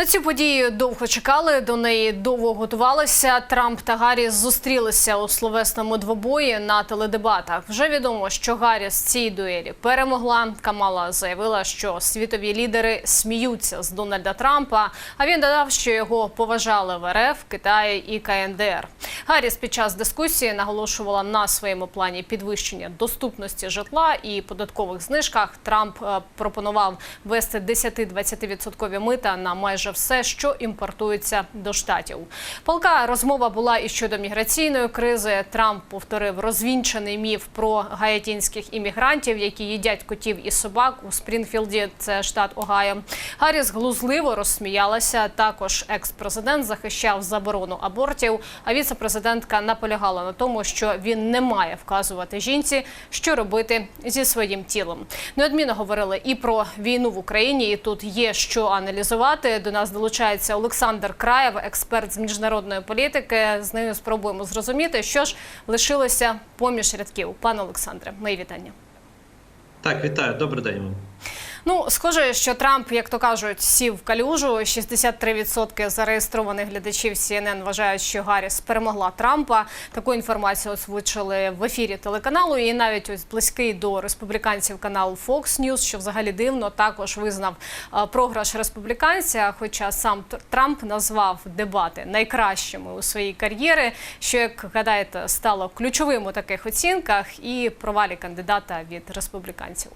На цю подію довго чекали, до неї довго готувалися. Трамп та Гарріс зустрілися у словесному двобої на теледебатах. Вже відомо, що Гарріс цій дуелі перемогла. Камала заявила, що світові лідери сміються з Дональда Трампа. А він додав, що його поважали в РФ, Китаї і КНДР. Гарріс під час дискусії наголошувала на своєму плані підвищення доступності житла і податкових знижках. Трамп е, пропонував ввести 10-20% мита на майже все, що імпортується до штатів. Палка розмова була і щодо міграційної кризи. Трамп повторив розвінчаний міф про гаятінських іммігрантів, які їдять котів і собак у Спрінфілді, це штат Огайо. Гарріс глузливо розсміялася. Також екс-президент захищав заборону абортів. А віце-президентка наполягала на тому, що він не має вказувати жінці, що робити зі своїм тілом. Неодмінно говорили і про війну в Україні. І тут є що аналізувати. До нас долучається Олександр Краєв, експерт з міжнародної політики. З нею спробуємо зрозуміти, що ж лишилося поміж рядків. Пане Олександре, мої вітання. Так, вітаю, добрий день вам. Ну, схоже, що Трамп, як то кажуть, сів в калюжу. 63% зареєстрованих глядачів CNN вважають, що Гарріс перемогла Трампа. Таку інформацію озвучили в ефірі телеканалу. І навіть ось близький до республіканців канал Fox News, що взагалі дивно, також визнав програш республіканця. Хоча сам Трамп назвав дебати найкращими у своїй кар'єрі, що як гадаєте стало ключовим у таких оцінках і провалі кандидата від республіканців.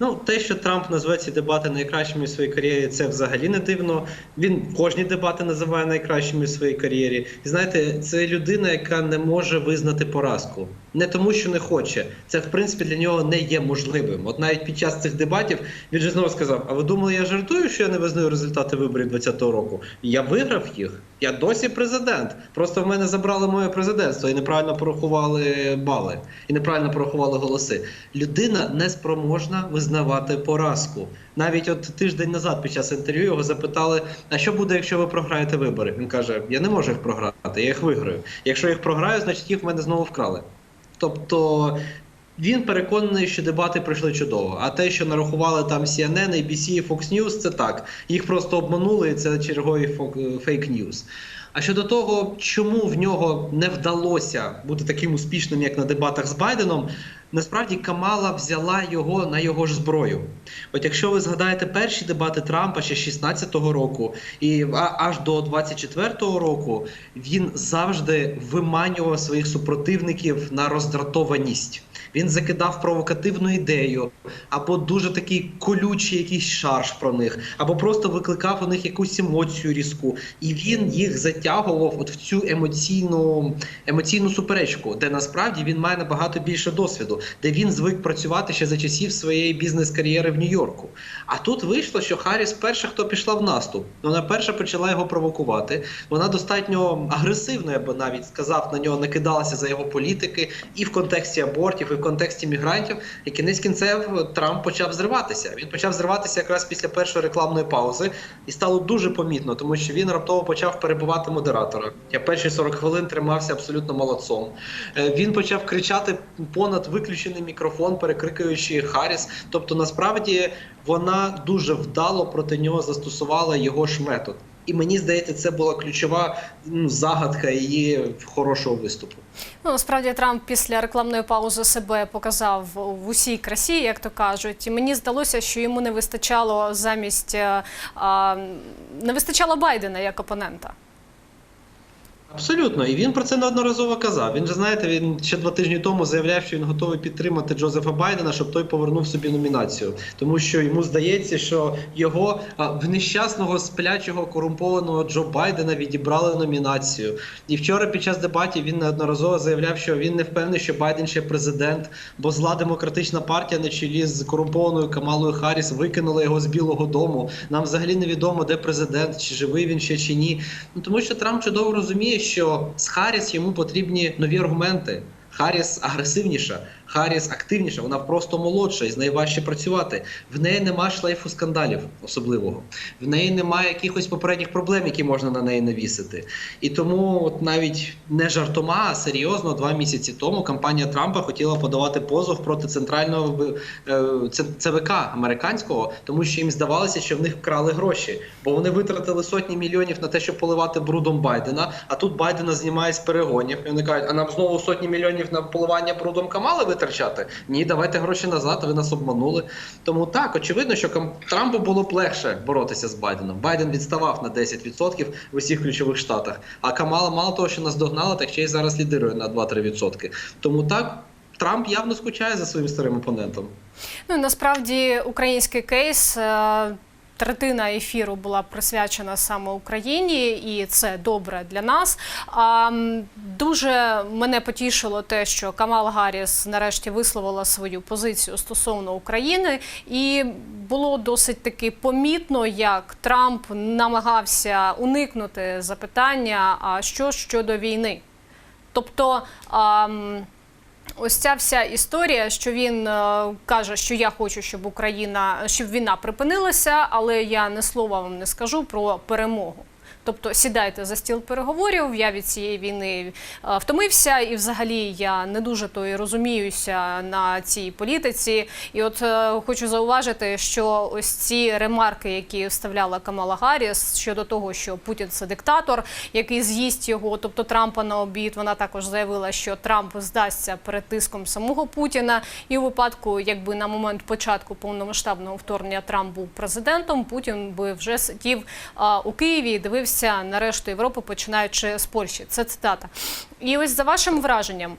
Ну, те, що Трамп назве ці дебати найкращими в своїй кар'єрі, це взагалі не дивно. Він кожні дебати називає найкращими в своїй кар'єрі. І знаєте, це людина, яка не може визнати поразку. Не тому, що не хоче. Це в принципі для нього не є можливим. От навіть під час цих дебатів він же знову сказав: А ви думали, я жартую, що я не визнаю результати виборів 2020 року? Я виграв їх. Я досі президент. Просто в мене забрали моє президентство і неправильно порахували бали, і неправильно порахували голоси. Людина не спроможна визнавати поразку. Навіть от тиждень назад під час інтерв'ю його запитали: а що буде, якщо ви програєте вибори? Він каже: Я не можу їх програти, я їх виграю. Якщо їх програю, значить їх в мене знову вкрали. Тобто він переконаний, що дебати пройшли чудово. А те, що нарахували там CNN, ABC, Fox News, це так. Їх просто обманули, і це черговий фейк ньюс. А щодо того, чому в нього не вдалося бути таким успішним, як на дебатах з Байденом, насправді Камала взяла його на його ж зброю. От якщо ви згадаєте перші дебати Трампа ще 16-го року, і аж до 24-го року він завжди виманював своїх супротивників на роздратованість. Він закидав провокативну ідею, або дуже такий колючий якийсь шарж про них, або просто викликав у них якусь емоцію різку. І він їх затягував от в цю емоційну, емоційну суперечку, де насправді він має набагато більше досвіду, де він звик працювати ще за часів своєї бізнес-кар'єри в Нью-Йорку. А тут вийшло, що Харріс перша, хто пішла в наступ. Вона перша почала його провокувати. Вона достатньо агресивно, я би навіть сказав, на нього накидалася за його політики і в контексті абортів, і в контексті мігрантів. І кінець кінцев Трамп почав зриватися. Він почав зриватися якраз після першої рекламної паузи, і стало дуже помітно, тому що він раптово почав перебувати модератора. Я перші 40 хвилин тримався абсолютно молодцом. Е, Він почав кричати понад виключений мікрофон, перекрикуючи Харріс. Тобто, насправді вона дуже вдало проти нього застосувала його ж метод. І мені здається, це була ключова ну, загадка її хорошого виступу. Ну, насправді Трамп після рекламної паузи себе показав в усій красі, як то кажуть. І мені здалося, що йому не вистачало замість е, а, не вистачало Байдена як опонента. Абсолютно, і він про це неодноразово казав. Він же знаєте, він ще два тижні тому заявляв, що він готовий підтримати Джозефа Байдена, щоб той повернув собі номінацію, тому що йому здається, що його в нещасного сплячого корумпованого Джо Байдена відібрали номінацію. І вчора під час дебатів він неодноразово заявляв, що він не впевнений, що Байден ще президент, бо зла демократична партія на чолі з корумпованою Камалою Харріс викинула його з Білого Дому. Нам взагалі невідомо, де президент, чи живий він ще чи ні. Ну тому що Трамп чудово розуміє, що з Харріс йому потрібні нові аргументи. Харріс агресивніша, Харріс активніша, вона просто молодша і з нею важче працювати. В неї нема шлейфу скандалів особливого. В неї немає якихось попередніх проблем, які можна на неї навісити. І тому, от навіть не жартома, а серйозно, два місяці тому кампанія Трампа хотіла подавати позов проти центрального е, ЦВК американського, тому що їм здавалося, що в них вкрали гроші, бо вони витратили сотні мільйонів на те, щоб поливати брудом Байдена. А тут Байдена знімає з перегонів. І вони кажуть, а нам знову сотні мільйонів на поливання брудом Камали витрачати? Ні, давайте гроші назад. Ви нас обманули. Тому так, очевидно, що Трампу було б легше боротися з Байденом. Байден відставав на 10% в усіх ключових штатах. А Камала мало того, що наздогнала, так ще й зараз лідирує на 2-3%. Тому так. Трамп явно скучає за своїм старим опонентом. Ну насправді український кейс. Третина ефіру була присвячена саме Україні, і це добре для нас. А дуже мене потішило те, що Камал Гарріс нарешті висловила свою позицію стосовно України, і було досить таки помітно, як Трамп намагався уникнути запитання: а що щодо війни? Тобто. А, Ось ця вся історія, що він е, каже, що я хочу, щоб Україна, щоб війна припинилася, але я не слова вам не скажу про перемогу. Тобто сідайте за стіл переговорів. Я від цієї війни е, втомився, і взагалі я не дуже то і розуміюся на цій політиці. І от е, хочу зауважити, що ось ці ремарки, які вставляла Камала Гарріс щодо того, що Путін це диктатор, який з'їсть його, тобто Трампа на обід. Вона також заявила, що Трамп здасться перед тиском самого Путіна. І у випадку, якби на момент початку повномасштабного вторгнення Трамп був президентом, Путін би вже сидів у Києві і дивився на решту Європи, починаючи з Польщі. Це цитата. І ось за вашим враженням.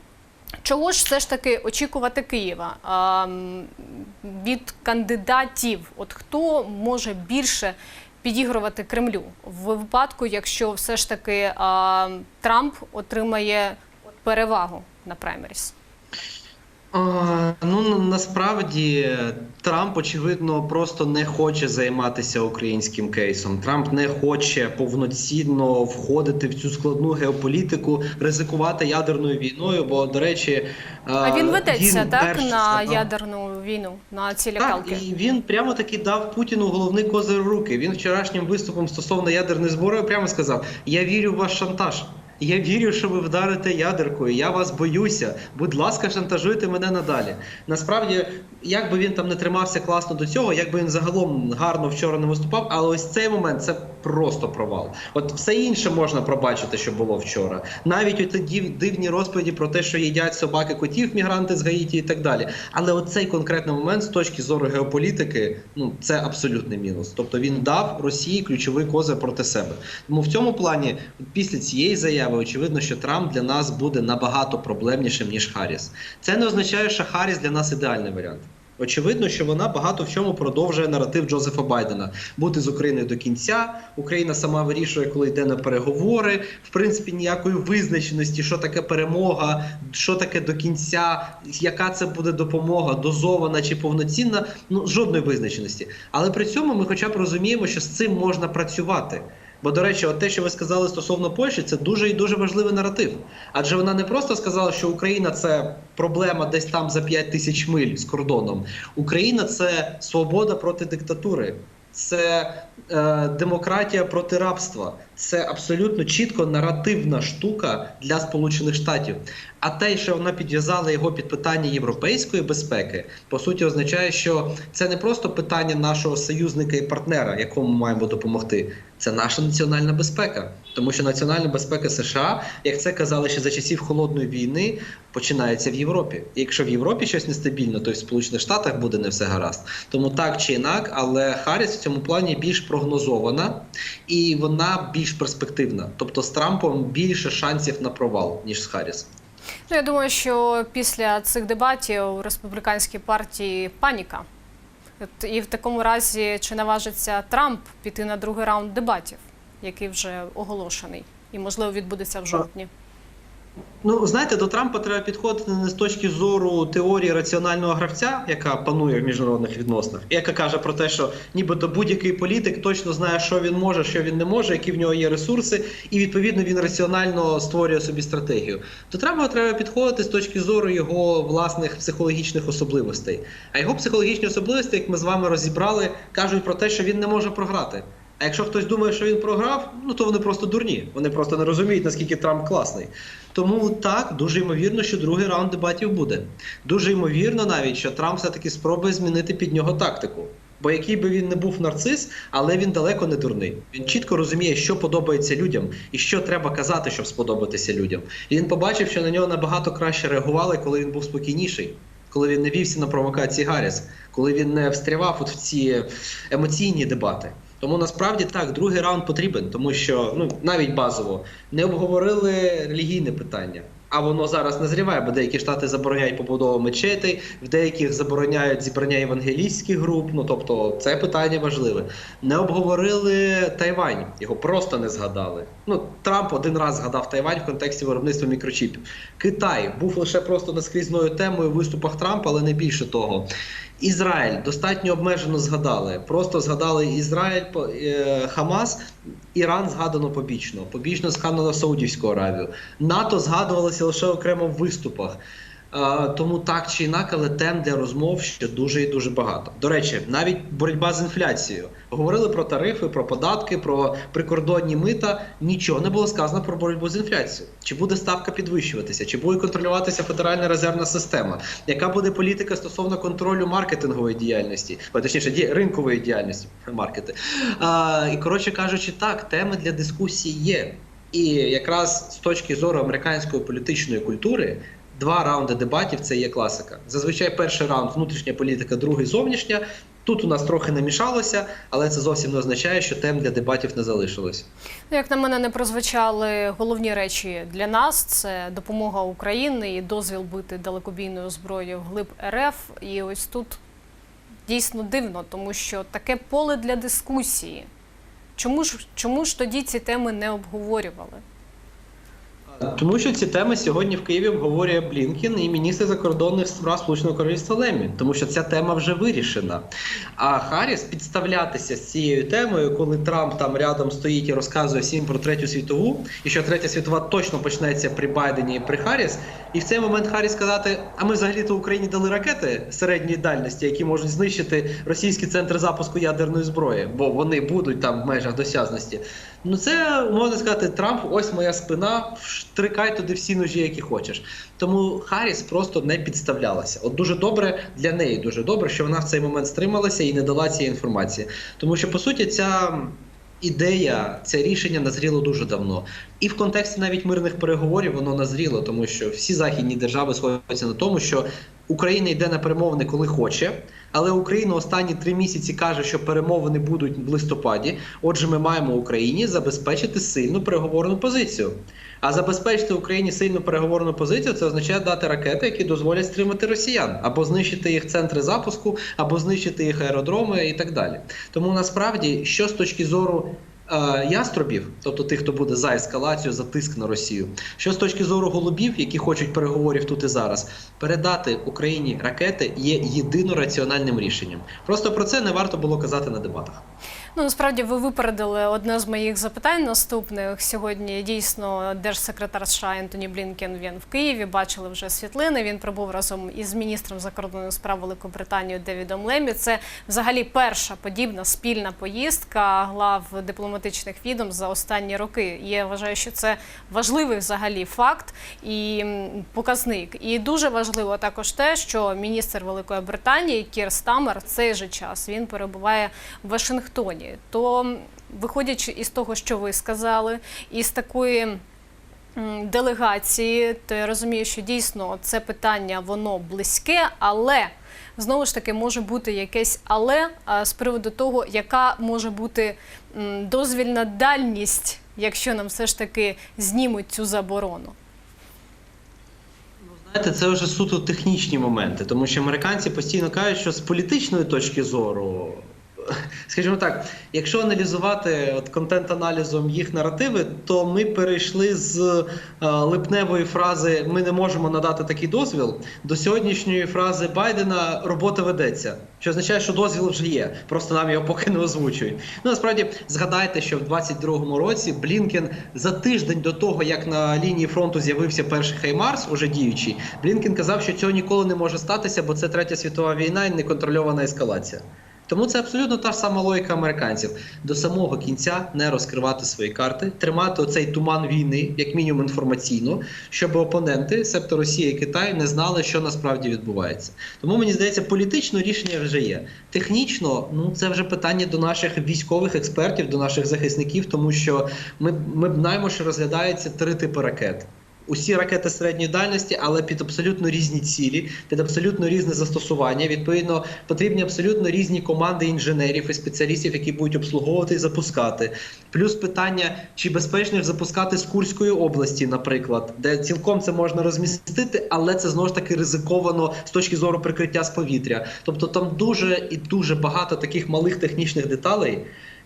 Чого ж все ж таки очікувати Києва а, від кандидатів? От хто може більше підігрувати Кремлю в випадку, якщо все ж таки а, Трамп отримає перевагу на праймеріс? А, ну насправді Трамп очевидно просто не хоче займатися українським кейсом. Трамп не хоче повноцінно входити в цю складну геополітику, ризикувати ядерною війною. Бо, до речі, А він ведеться так перший на сказав- ядерну війну, на ці Так, і він прямо таки дав Путіну головний козир в руки. Він вчорашнім виступом стосовно ядерної зброї прямо сказав: Я вірю в ваш шантаж. Я вірю, що ви вдарите ядеркою. Я вас боюся. Будь ласка, шантажуйте мене надалі. Насправді, як би він там не тримався класно до цього, як би він загалом гарно вчора не виступав, але ось цей момент це просто провал. От все інше можна пробачити, що було вчора. Навіть оті див- дивні розповіді про те, що їдять собаки котів, мігранти з Гаїті і так далі. Але оцей конкретний момент з точки зору геополітики, ну це абсолютний мінус. Тобто він дав Росії ключовий козир проти себе. Тому в цьому плані, після цієї заяви, очевидно, що Трамп для нас буде набагато проблемнішим ніж Харріс. Це не означає, що Харріс для нас ідеальний варіант. Очевидно, що вона багато в чому продовжує наратив Джозефа Байдена бути з Україною до кінця. Україна сама вирішує, коли йде на переговори. В принципі, ніякої визначеності, що таке перемога, що таке до кінця, яка це буде допомога, дозована чи повноцінна. Ну жодної визначеності. Але при цьому ми, хоча б розуміємо, що з цим можна працювати. Бо, до речі, от те, що ви сказали стосовно Польщі, це дуже і дуже важливий наратив. Адже вона не просто сказала, що Україна це проблема десь там за 5 тисяч миль з кордоном. Україна це свобода проти диктатури, це е, демократія проти рабства. Це абсолютно чітко наративна штука для Сполучених Штатів. А те, що вона підв'язала його під питання європейської безпеки, по суті, означає, що це не просто питання нашого союзника і партнера, якому маємо допомогти. Це наша національна безпека, тому що національна безпека США, як це казали ще за часів холодної війни, починається в Європі. І якщо в Європі щось нестабільно, то й в Сполучених Штатах буде не все гаразд. Тому так чи інак, але Харріс в цьому плані більш прогнозована і вона більш перспективна. Тобто з Трампом більше шансів на провал ніж з Харріс. Ну, я думаю, що після цих дебатів у республіканській партії паніка. І в такому разі чи наважиться Трамп піти на другий раунд дебатів, який вже оголошений, і можливо відбудеться в жовтні. Ну, знаєте, до Трампа треба підходити не з точки зору теорії раціонального гравця, яка панує в міжнародних відносинах, яка каже про те, що нібито будь-який політик точно знає, що він може, що він не може, які в нього є ресурси, і відповідно він раціонально створює собі стратегію. До Трампа треба підходити з точки зору його власних психологічних особливостей. А його психологічні особливості, як ми з вами розібрали, кажуть про те, що він не може програти. А якщо хтось думає, що він програв, ну то вони просто дурні. Вони просто не розуміють, наскільки Трамп класний. Тому так, дуже ймовірно, що другий раунд дебатів буде. Дуже ймовірно навіть, що Трамп все-таки спробує змінити під нього тактику. Бо який би він не був нарцис, але він далеко не дурний. Він чітко розуміє, що подобається людям і що треба казати, щоб сподобатися людям. І він побачив, що на нього набагато краще реагували, коли він був спокійніший, коли він не вівся на провокації Гарріс, коли він не встрявав от в ці емоційні дебати. Тому насправді так, другий раунд потрібен, тому що ну навіть базово не обговорили релігійне питання. А воно зараз назріває, бо деякі штати забороняють побудову мечетей, в деяких забороняють зібрання євангелійських груп. Ну тобто це питання важливе. Не обговорили Тайвань, його просто не згадали. Ну Трамп один раз згадав Тайвань в контексті виробництва мікрочіпів. Китай був лише просто наскрізною темою в виступах Трампа, але не більше того. Ізраїль достатньо обмежено згадали. Просто згадали Ізраїль, е, Хамас, Іран згадано побічно. Побічно згадано Саудівську Аравію. НАТО згадувалося лише окремо в виступах. Е, Тому так чи інак, але тем для розмов ще дуже і дуже багато. До речі, навіть боротьба з інфляцією. Говорили про тарифи, про податки, про прикордонні мита. Нічого не було сказано про боротьбу з інфляцією. Чи буде ставка підвищуватися, чи буде контролюватися Федеральна резервна система? Яка буде політика стосовно контролю маркетингової діяльності, точніше, ді- ринкової діяльності маркети? А, і коротше кажучи, так, теми для дискусії є. І якраз з точки зору американської політичної культури. Два раунди дебатів це є класика. Зазвичай перший раунд внутрішня політика, другий зовнішня. Тут у нас трохи намішалося, але це зовсім не означає, що тем для дебатів не залишилось. Ну, Як на мене, не прозвучали головні речі для нас: це допомога Україні і дозвіл бити далекобійною зброєю глиб РФ. І ось тут дійсно дивно, тому що таке поле для дискусії. Чому ж чому ж тоді ці теми не обговорювали? Тому що ці теми сьогодні в Києві обговорює Блінкін і міністр закордонних справ Сполученого Королівства Лемі, тому що ця тема вже вирішена. А Харріс підставлятися з цією темою, коли Трамп там рядом стоїть і розказує всім про третю світову, і що третя світова точно почнеться при Байдені і при Харріс, і в цей момент Харріс сказати: а ми взагалі-то Україні дали ракети середньої дальності, які можуть знищити російські центри запуску ядерної зброї, бо вони будуть там в межах досяжності. Ну це можна сказати, Трамп, ось моя спина, штрикай туди всі ножі, які хочеш. Тому Харріс просто не підставлялася. От дуже добре для неї, дуже добре, що вона в цей момент стрималася і не дала цієї інформації. Тому що по суті ця. Ідея, це рішення назріло дуже давно, і в контексті навіть мирних переговорів воно назріло, тому що всі західні держави сходяться на тому, що Україна йде на перемовини, коли хоче, але Україна останні три місяці каже, що перемовини будуть в листопаді. Отже, ми маємо Україні забезпечити сильну переговорну позицію. А забезпечити Україні сильну переговорну позицію це означає дати ракети, які дозволять стримати росіян, або знищити їх центри запуску, або знищити їх аеродроми і так далі. Тому насправді, що з точки зору яструбів, тобто тих, хто буде за ескалацію, за тиск на Росію, що з точки зору голубів, які хочуть переговорів тут і зараз, передати Україні ракети є єдино раціональним рішенням. Просто про це не варто було казати на дебатах. Ну насправді ви випередили одне з моїх запитань наступних. Сьогодні дійсно держсекретар США Ентоні Блінкен він в Києві. Бачили вже світлини. Він прибув разом із міністром закордонних справ Великобританії Девідом Лемі. Це взагалі перша подібна спільна поїздка глав дипломатичних відомств за останні роки. Я вважаю, що це важливий взагалі факт і показник. І дуже важливо також те, що міністр Великої Британії Кір Стамер цей же час він перебуває в Вашингтоні. То виходячи із того, що ви сказали, із такої. Делегації, то я розумію, що дійсно це питання воно близьке, але знову ж таки може бути якесь але з приводу того, яка може бути дозвільна дальність, якщо нам все ж таки знімуть цю заборону. Знаєте, це вже суто технічні моменти, тому що американці постійно кажуть, що з політичної точки зору скажімо так, якщо аналізувати от контент-аналізом їх наративи, то ми перейшли з е, липневої фрази Ми не можемо надати такий дозвіл до сьогоднішньої фрази Байдена робота ведеться. Що означає, що дозвіл вже є, просто нам його поки не озвучують. Ну насправді згадайте, що в 22-му році Блінкен за тиждень до того, як на лінії фронту з'явився перший Хаймарс, уже діючий, Блінкен казав, що цього ніколи не може статися, бо це третя світова війна і неконтрольована ескалація. Тому це абсолютно та ж сама логіка американців до самого кінця не розкривати свої карти, тримати оцей туман війни, як мінімум інформаційно, щоб опоненти, себто Росія і Китай, не знали, що насправді відбувається. Тому мені здається, політично рішення вже є. Технічно, ну це вже питання до наших військових експертів, до наших захисників, тому що ми, ми знаємо, що розглядається три типи ракет. Усі ракети середньої дальності, але під абсолютно різні цілі, під абсолютно різне застосування. Відповідно, потрібні абсолютно різні команди інженерів і спеціалістів, які будуть обслуговувати і запускати. Плюс питання, чи безпечно запускати з Курської області, наприклад, де цілком це можна розмістити, але це знову ж таки ризиковано з точки зору прикриття з повітря. Тобто там дуже і дуже багато таких малих технічних деталей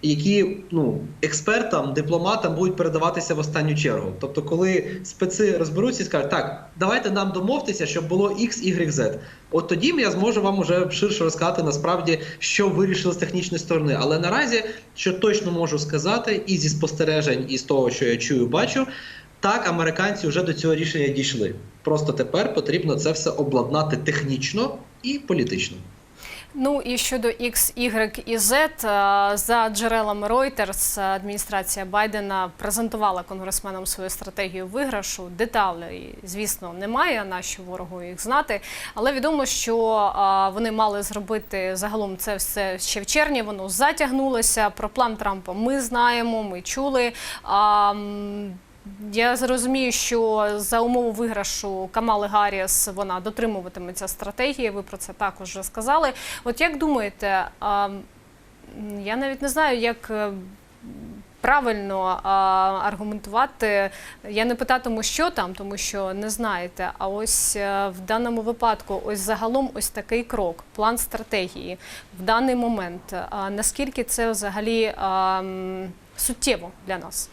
які ну експертам, дипломатам будуть передаватися в останню чергу. Тобто, коли специ розберуться і скажуть, так, давайте нам домовтеся, щоб було X, Y, Z. От тоді я зможу вам уже ширше розказати насправді, що вирішили з технічної сторони. Але наразі, що точно можу сказати, і зі спостережень, і з того, що я чую, бачу. Так, американці вже до цього рішення дійшли. Просто тепер потрібно це все обладнати технічно і політично. Ну і щодо X, Y і Z, е, за джерелами Reuters, адміністрація Байдена презентувала конгресменам свою стратегію виграшу. Деталей, звісно, немає. Нащо ворогу їх знати. Але відомо, що е, вони мали зробити загалом це все ще в червні. Воно затягнулося. Про план Трампа ми знаємо, ми чули. Я зрозумію, що за умову виграшу Камали Гарріс вона дотримуватиметься стратегії. Ви про це також вже сказали. От як думаєте, я навіть не знаю, як е, правильно аргументувати. Я не питатиму, що там, тому що не знаєте. А ось е, в даному випадку, ось загалом, ось такий крок, план стратегії в даний момент. Наскільки це взагалі суттєво для нас?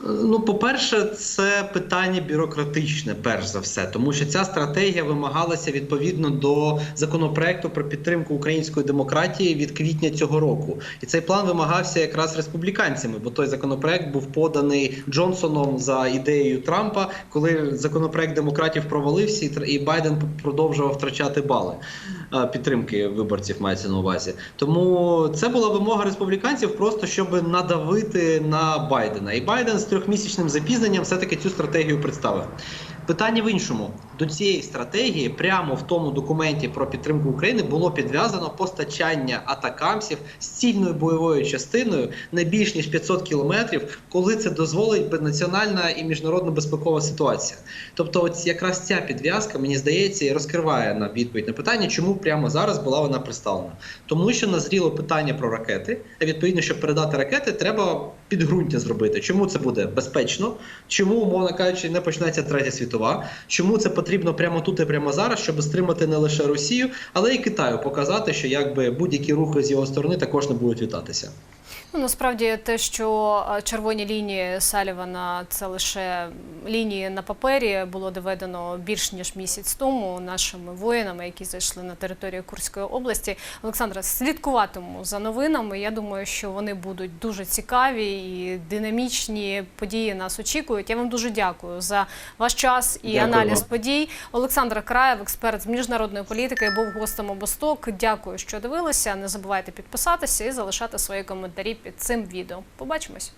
Ну, по-перше, це питання бюрократичне, перш за все, тому що ця стратегія вимагалася відповідно до законопроекту про підтримку української демократії від квітня цього року. І цей план вимагався якраз республіканцями, бо той законопроект був поданий Джонсоном за ідеєю Трампа, коли законопроект демократів провалився, і Байден продовжував втрачати бали підтримки виборців. Мається на увазі. Тому це була вимога республіканців, просто щоб надавити на Байдена. І Байден з трьохмісячним запізненням все-таки цю стратегію представив. Питання в іншому до цієї стратегії, прямо в тому документі про підтримку України, було підв'язано постачання атакамсів з цільною бойовою частиною не більш ніж 500 кілометрів, коли це дозволить національна і міжнародно безпекова ситуація. Тобто, от якраз ця підв'язка, мені здається, і розкриває на відповідь на питання, чому прямо зараз була вона представлена. Тому що назріло питання про ракети. А відповідно, щоб передати ракети, треба підґрунтя зробити. Чому це буде безпечно? Чому, умовно кажучи, не почнеться третя світова? Чому це потрібно прямо тут і прямо зараз, щоб стримати не лише Росію, але й Китаю показати, що якби будь-які рухи з його сторони також не будуть вітатися. Ну, насправді те, що е, червоні лінії Салівана це лише лінії на папері, було доведено більш ніж місяць тому нашими воїнами, які зайшли на територію Курської області. Олександра, слідкуватиму за новинами. Я думаю, що вони будуть дуже цікаві і динамічні події нас очікують. Я вам дуже дякую за ваш час і Дякую аналіз подій. Олександр Краєв, експерт з міжнародної політики, був гостем обосток. Дякую, що дивилися. Не забувайте підписатися і залишати свої коментарі під цим відео. Побачимось.